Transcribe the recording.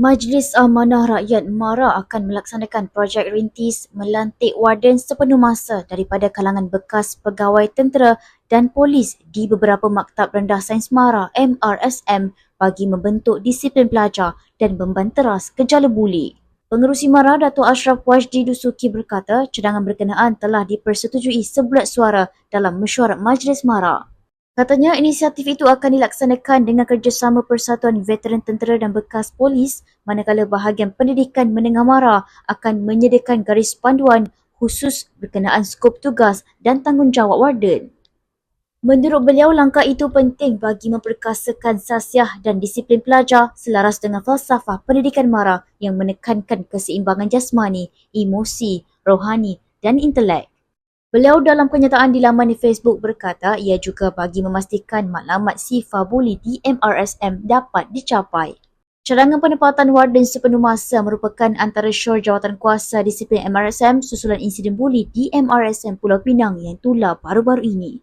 Majlis Amanah Rakyat MARA akan melaksanakan projek rintis melantik warden sepenuh masa daripada kalangan bekas pegawai tentera dan polis di beberapa maktab rendah sains MARA MRSM bagi membentuk disiplin pelajar dan membanteras gejala buli. Pengerusi MARA Datuk Ashraf Wajdi Dusuki berkata cadangan berkenaan telah dipersetujui sebulat suara dalam mesyuarat Majlis MARA. Katanya inisiatif itu akan dilaksanakan dengan kerjasama Persatuan Veteran Tentera dan Bekas Polis manakala bahagian pendidikan menengah MARA akan menyediakan garis panduan khusus berkenaan skop tugas dan tanggungjawab warden. Menurut beliau, langkah itu penting bagi memperkasakan sasiah dan disiplin pelajar selaras dengan falsafah pendidikan MARA yang menekankan keseimbangan jasmani, emosi, rohani dan intelek. Beliau dalam kenyataan di laman di Facebook berkata ia juga bagi memastikan maklumat sifar buli di MRSM dapat dicapai. Cadangan penempatan warden sepenuh masa merupakan antara syur jawatan kuasa disiplin MRSM susulan insiden buli di MRSM Pulau Pinang yang tular baru-baru ini.